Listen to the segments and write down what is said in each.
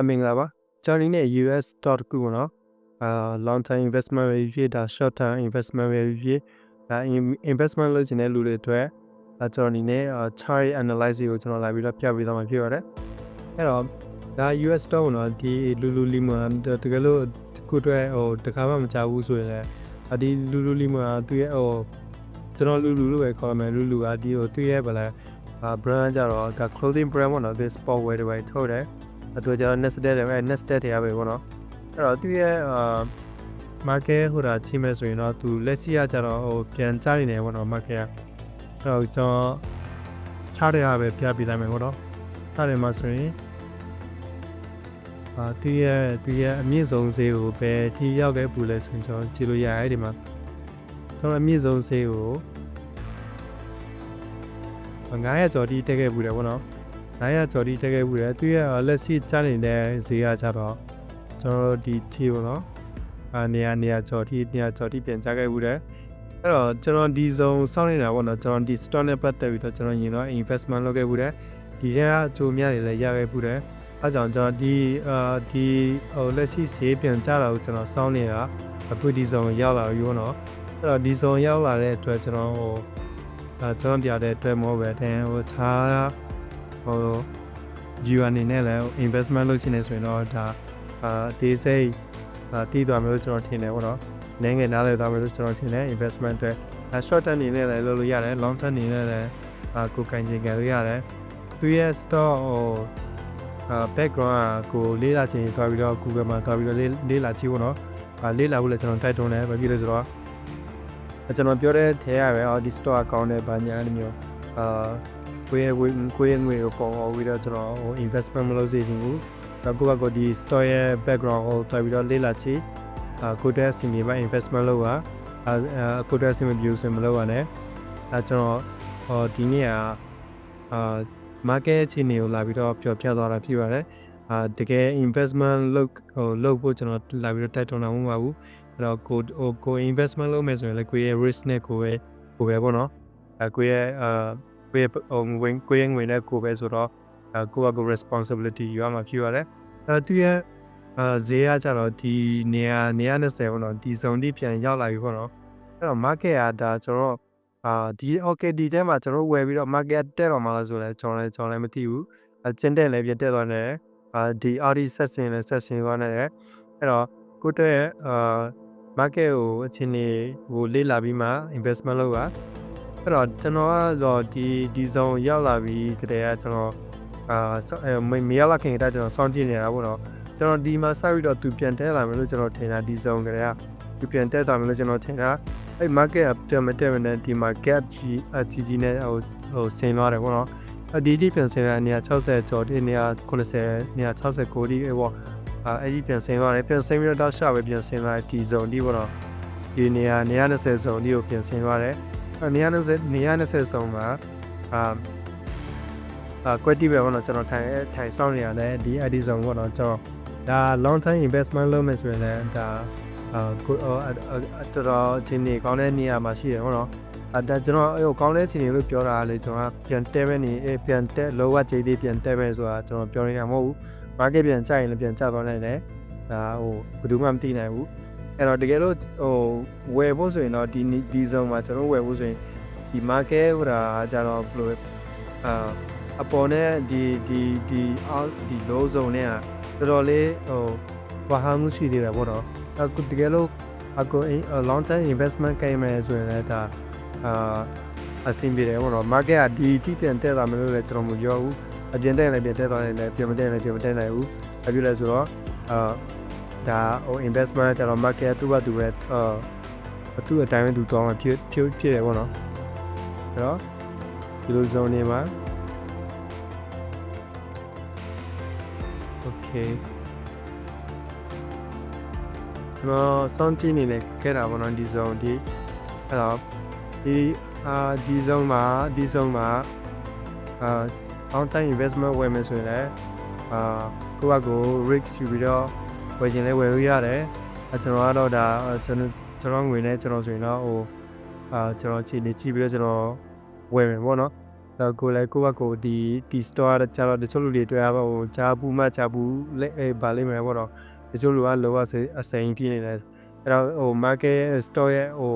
အမင်္ဂလာပါကျွန်တော်ဒီနေ့ US stock တစ်ခုပေါ့နော်အာ long term investment ပဲဖြစ်ဒါ short term investment ပဲဖြစ်ဒါ investment လုပ်ချင်တဲ့လူတွေအတွက်အဲကျွန်တော်ဒီနေ့ chart analyze ကိုကျွန်တော်လာပြီးတော့ပြပေးသွားမှာဖြစ်ပါတယ်အဲ့တော့ဒါ US stock ပေါ့နော်ဒီလူလူလီမန်တကယ်လို့ခုအတွက်ဟိုတခါမှမကြဘူးဆိုရင်လည်းဒီလူလူလီမန်သူရဲ့ဟိုကျွန်တော်လူလူလို့ပဲခေါ်မယ်လူလူကဒီဟိုသူရဲ့ဗလား brand ကြတော့ဒါ clothing brand ပေါ့နော် this sport wear တွေပဲထုတ်တယ် အတူကျတော့ next step တွေပဲ next step တွေရပဲပေါ့နော်အဲ့တော့သူရဲ့အာ market ဟိုတာချိန်မဲ့ဆိုရင်တော့သူလက်ရှိကကျတော့ဟိုပြန်ကျနေတယ်ပေါ့နော် market ကအဲ့တော့ကျွန်တော်ချားရပဲပြပြလိုက်မယ်ပေါ့နော်ချားတယ်မှာဆိုရင်အာသူရဲ့သူရဲ့အမြင့်ဆုံးဈေးကိုပဲထိရောက်ခဲ့ဘူးလဲဆိုရင်ကျွန်တော်ကြည့်လို့ရတယ်ဒီမှာကျွန်တော်အမြင့်ဆုံးဈေးကို900ကျော်တိတက်ခဲ့ဘူးတယ်ပေါ့နော် 900ကျော်တိတက်ခဲ့ဘူးတယ်သူရဲ့လက်ရှိကျနေတဲ့ဈေးကကျတော့ကျွန်တော်ဒီ T ပေါ့နော်အာနေရာနေရာကျော်တိနေရာကျော်တိပြန်ကျခဲ့ဘူးတယ်အဲ့တော့ကျွန်တော်ဒီဇုံစောင့်နေတာပေါ့နော်ကျွန်တော်ဒီ stock နဲ့ပတ်သက်ပြီးတော့ကျွန်တော်ရင်တော့ investment လုပ်ခဲ့ဘူးတယ်ဒီထဲကအကျိုးများတွေလည်းရခဲ့ဘူးတယ်အဲကြောင့်ကျွန်တော်ဒီအာဒီဟိုလက်ရှိဈေးပြန်ကျတာကိုကျွန်တော်စောင့်နေတာအခုဒီဇုံရောက်လာပြီပေါ့နော်အဲ့တော့ဒီဇုံရောက်လာတဲ့အတွက်ကျွန်တော်ဟိုအဲကျွန်တော်ပြတဲ့အတွက်မဟုတ်ပဲတဲ့ဟိုခြား ဟို GU အနေနဲ့လည်း investment လုပ်ချင်နေဆိုရင်တော့ဒါအာဒီစိတ်အာတည်သွားမယ်လို့ကျွန်တော်ထင်တယ်ပေါ့နော်။နိုင်ငံနားလည်သွားမယ်လို့ကျွန်တော်ထင်တယ် investment အတွက်အဲ short term အနေနဲ့လည်းလုပ်လို့ရတယ် long term အနေနဲ့လည်းအာကိုယ်ကင်ချင်ကြလို့ရတယ်။သူရဲ့ store ဟိုအာ background ကိုလေးလာချင်တွားပြီးတော့ Google မှာတွားပြီးတော့လေးလေးလာကြည့်ဖို့နော်။အာလေးလာဖို့လည်းကျွန်တော်တိုက်တွန်းတယ်ဘာဖြစ်လဲဆိုတော့ကျွန်တော်ပြောတဲ့ထဲရပဲအော်ဒီ store အကောင့်နဲ့ဘာညာအဲ့လိုမျိုးအာ ကိုယ့်ရဲ့ကိုယ့်ရဲ့ငွေကိုပေါ်အောင်ပြီးတော့ကျွန်တော်ဟို investment မလုပ်စေချင်ဘူး။တော့ကိုယ့်ဘက်ကဒီ store ရဲ့ background ကိုတွားပြီးတော့လေးလာကြည့်အာကိုယ့်ရဲ့စီမီမှာ investment လုပ်ပါအာကိုယ့်ရဲ့စီမီ view ဆိုမလုပ်ပါနဲ့။အဲကျွန်တော်ဟောဒီနေ့ကအာ market အခြေအနေကိုလာပြီးတော့ပြောပြသွားတာဖြစ်ပါတယ်။အာတကယ် investment လုပ်ဟိုလုပ်ဖို့ကျွန်တော်လာပြီးတော့တိုက်တွန်းတာမဟုတ်ပါဘူး။အဲ့တော့ကိုဟိုကို investment လုပ်မယ်ဆိုရင်လည်းကိုယ့်ရဲ့ risk နဲ့ကိုယ်ပဲကိုယ်ပဲပေါ့နော်။အဲကိုယ့်ရဲ့အာ ကိုယ့်ရဲ့ဟိုဝင်ကိုယ့်ရဲ့ငွေနဲ့ကိုယ်ပဲဆိုတော့အဲကိုယ့်ကကို responsibility ယူရမှာဖြစ်ပါတယ်။အဲသူရဲ့အာဈေးကကြတော့ဒီနေရာနေရာ20ပေါ့နော်ဒီ zone တိပြန်ရောက်လာပြီပေါ့နော်။အဲ့တော့ market ကဒါကျွန်တော်အာဒီ okay ဒီထဲမှာကျွန်တော်ဝယ်ပြီးတော့ market တက်တော့မှလားဆိုလဲကျွန်တော်လည်းကျွန်တော်လည်းမသိဘူး။အကျင်းတက်လည်းပြတက်သွားနေတယ်။အာဒီ RD ဆက်စင်လည်းဆက်စင်သွားနေတယ်။အဲ့တော့ကိုယ့်ရဲ့အာ market ကိုအချင်းနေဟိုလေ့လာပြီးမှ investment လုပ်ပါ အဲ့တော့ကျွန်တော်ကတော့ဒီဒီ zone ရောက်လာပြီးကြတဲ့ကကျွန်တော်အာမမရောက်လာခင်ကကျွန်တော်စောင့်ကြည့်နေတာပေါ့နော်ကျွန်တော်ဒီမှာစပြီးတော့သူပြန်တက်လာမယ်လို့ကျွန်တော်ထင်တာဒီ zone ကြတဲ့ကသူပြန်တက်သွားမယ်လို့ကျွန်တော်ထင်တာအဲ့ market ကပြန်မတက်မနဲ့ဒီမှာ gap ကြီးအကြီးကြီးနဲ့ဟိုဟိုဆင်းသွားတယ်ပေါ့နော်အဒီဒီပြန်ဆင်းတာနေရာ60ကျော်ဒီနေရာ80နေရာ69ဒီပေါ့အာအဲ့ဒီပြန်ဆင်းသွားတယ်ပြန်ဆင်းပြီးတော့တောက်ရှောက်ပဲပြန်ဆင်းလာဒီ zone ဒီပေါ့နော်ဒီနေရာနေရာ20 zone ဒီကိုပြန်ဆင်းသွားတယ်အဲ့ နေရာ20နေရာ20 zone မှာအာအာ quality ပဲပေါ့နော်ကျွန်တော်ထိုင်ထိုင်ဆောင်နေရတယ်ဒီ ID zone ပေါ့နော်ကျွန်တော်ဒါ long term investment လုပ်မယ်ဆိုရင်လည်းဒါအာကိုတော်တော်အချိန်နေကောင်းတဲ့နေရာမှာရှိတယ်ပေါ့နော်အဲဒါကျွန်တော်အဲ့ဟိုကောင်းတဲ့အခြေအနေလို့ပြောတာလေကျွန်တော်ပြန်တဲပဲနေအေးပြန်တဲလောကခြေသေးပြန်တဲပဲဆိုတာကျွန်တော်ပြောနေတာမဟုတ်ဘူး market ပြန်ကျရင်လည်းပြန်ကျသွားနိုင်တယ်ဒါဟိုဘယ်သူမှမသိနိုင်ဘူး အဲ့တော့တကယ်လို့ဟိုဝယ်ဖို့ဆိုရင်တော့ဒီဒီ zone မှာကျွန်တော်ဝယ်ဖို့ဆိုရင်ဒီ market ဟိုဒါကျတော့ဘယ်လိုအာအပေါ်နဲ့ဒီဒီဒီအောက်ဒီ low zone နဲ့တော်တော်လေးဟိုဘာဟာမှုရှိသေးတယ်ပေါ့နော်အခုတကယ်လို့အကူ long term investment ကိန်းမယ်ဆိုရင်လည်းဒါအာအဆင်ပြေတယ်ပေါ့နော် market ကဒီတိပြန်တက်လာမယ်လို့လည်းကျွန်တော်မပြောဘူးအပြင်တက်လည်းပြင်တက်သွားတယ်လည်းပြင်မတက်လည်းပြင်မတက်နိုင်ဘူးဘာဖြစ်လဲဆိုတော့အာ ဒါဟို investment ကျတော့ market သူ့ဘာသူပဲအာသူ့အတိုင်းပဲသူတောင်းမှဖြစ်ဖြစ်ဖြစ်တယ်ပေါ့နော်အဲ့တော့ဒီလို zone နေမှာ okay ကျွန်တော်စောင့်ကြည့်နေတယ်ခဲ့တာပေါ့နော်ဒီ zone ဒီအဲ့တော့ဒီအာဒီ zone မှာဒီ zone မှာအာ long time investment ဝယ်မယ်ဆိုရင်လည်းအာကိုယ့်ဘက်ကို risk ယူပြီးတော့ ဝယ်ခြင်းလည်းဝယ်လို့ရတယ်အဲကျွန်တော်ကတော့ဒါကျွန်တော်ကျွန်တော်ငွေနဲ့ကျွန်တော်ဆိုရင်တော့ဟိုအာကျွန်တော်ခြေနေကြည့်ပြီးတော့ကျွန်တော်ဝယ်မယ်ပေါ့နော်တော့ကိုယ်လည်းကိုယ့်ဘက်ကိုဒီဒီ store ကကျတော့တချို့လူတွေတွေ့ရပါဟိုဂျာဘူးမဂျာဘူးလက်အေးပါလိမ့်မယ်ပေါ့နော်တချို့လူကလောကစေအစိမ်ပြနေတယ်အဲ့တော့ဟို market store ရဲ့ဟို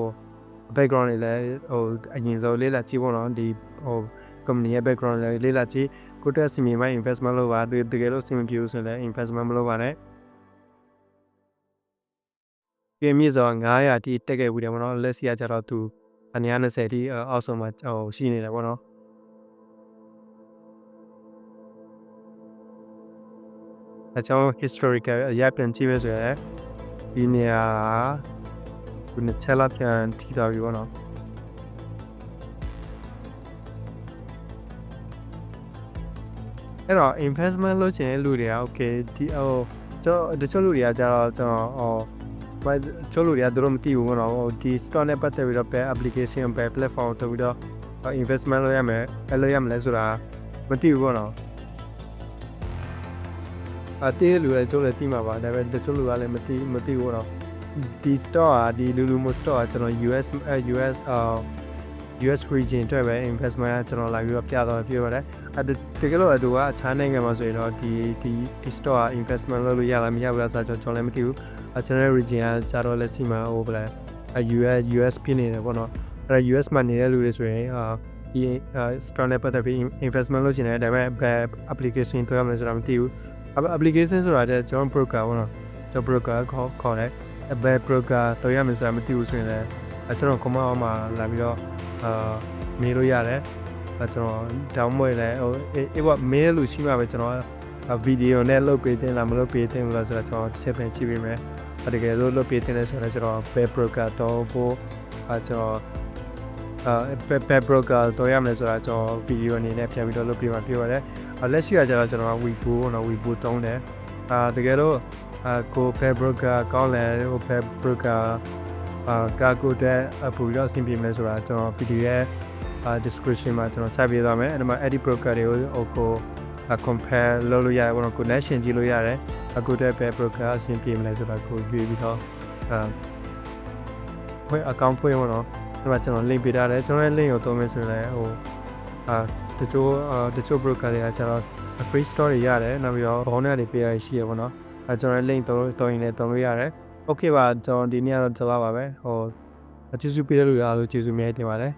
background တွေလည်းဟိုအရင်ဆုံးလေးလာကြည့်ပေါ့နော်ဒီဟို company ရဲ့ background တွေလေးလာကြည့်ကိုယ့်တက်စီမီမိုင်း investment လုပ်ပါတကယ်လို့စီမံပြူဆိုရင်လည်း investment မလုပ်ပါနဲ့ ပြင်းမြင့်စွာ900တိတက်ခဲ့ဘူးတယ်ပေါ့နော်လက်စီကကျတော့သူအနည်း20တိအောက်ဆုံးမှာဟိုရှိနေတယ်ပေါ့နော်အကြောင်း historical အရပြန်ကြည့်ပဲဆိုရင်ဒီနေရာကခုနှစ်ချက်လောက်ပြန်ထိသွားပြီပေါ့နော်အဲ့တော့ investment လုပ်ချင်တဲ့လူတွေက okay ဒီဟိုကျွန်တော်တချို့လူတွေကကျတော့ကျွန်တော်ဟို ဘာချို့လူတွေကသူတို့မသိဘူးပေါ့နော်ဟိုဒီ store နဲ့ပတ်သက်ပြီးတော့ဘယ် application ဘယ် platform ထုတ်ပြီးတော့ investment လုပ်ရမယ်အဲ့လုပ်ရမလဲဆိုတာမသိဘူးပေါ့နော်အတေးလူလည်းချို့လည်းသိမှာပါဒါပေမဲ့တချို့လူကလည်းမသိမသိဘူးပေါ့နော်ဒီ store ကဒီ Lulumo store ကကျွန်တော် US US အာ US region အတွက်ပဲ investment ကကျွန်တော်လာပြီးတော့ပြတော့ပြပါတယ်အဲတကယ်လို့အတူကအခြားနိုင်ငံမှာဆိုရင်တော့ဒီဒီဒီ store က investment လုပ်လို့ရလားမရဘူးလားဆိုတော့ကျွန်တော်လည်းမသိဘူးအကျွန်တော် region ကကြတော့လက်ရှိမှာဟိုဗလား US US ဖြစ်နေတယ်ပေါ့နော်အဲ US မှာနေတဲ့လူတွေဆိုရင်အာဒီ store နဲ့ပတ်သက်ပြီး investment လုပ်ချင်တယ်ဒါပေမဲ့ဘယ် application တွေ့ရမလဲဆိုတာမသိဘူး application ဆိုတာတဲ့ကျွန်တော် broker ပေါ့နော်ကျွန်တော် broker ခေါ်ခေါ်တယ်ဘယ် broker တွေ့ရမလဲဆိုတာမသိဘူးဆိုရင်လည်း အဲကျွန်တော် comment အောက်မှာလာပြီးတော့အာမေးလို့ရတယ်အဲကျွန်တော် down မွေလဲဟိုအေးဘာမေးလို့ရှိမှပဲကျွန်တော်ဗီဒီယိုနဲ့လုပ်ပေးတင်လားမလုပ်ပေးတင်ဘူးလားဆိုတော့ကျွန်တော်တစ်ချက်ပဲကြည့်ပေးမယ်အဲတကယ်လို့လုပ်ပေးတင်လဲဆိုတော့ကျွန်တော် bad broker တော့ဖို့အဲကျွန်တော်အာ bad broker တော့ရမယ်ဆိုတာကျွန်တော်ဗီဒီယိုအနေနဲ့ပြန်ပြီးတော့လုပ်ပေးမှာပြောရတယ်လက်ရှိကကျတော့ကျွန်တော် Weibo နော် Weibo တုံးတယ်အာတကယ်တော့အာကို bad broker ကောင်းလဲဟို bad broker အာကာကိုတဲ့အပူရောအဆင်ပြေမယ်ဆိုတာကျွန်တော် video ရဲ့အာ description မှာကျွန်တော်ဆက်ပေးသွားမယ်အဲ့ဒီမှာ edit broker တွေကိုဟိုကို compare လုပ်လို့ရတယ်ဘောနော်ကို nation ကြည့်လို့ရတယ်အခုတဲ့ဘယ် broker အဆင်ပြေမလဲဆိုတာကိုရွေးပြီးတော့အာဖွင့် account ဖွင့်ဘောနော်ဒီမှာကျွန်တော် link ပေးထားတယ်ကျွန်တော်ရဲ့ link ကိုသုံးမယ်ဆိုရင်လည်းဟိုအာတချို့အာတချို့ broker တွေကကျတော့ free store တွေရတယ်နောက်ပြီးတော့ bonus တွေပေးရရှိရပါတော့အဲကျွန်တော်ရဲ့ link သုံးလို့သုံးရင်လည်းသုံးလို့ရတယ် โอเคပါကျွန်တော်ဒီနေ့ကတော့ဒီလောက်ပါပဲဟိုကျေးဇူးပေးတဲ့လူတွေအားလုံးကျေးဇူးများတင်ပါတယ်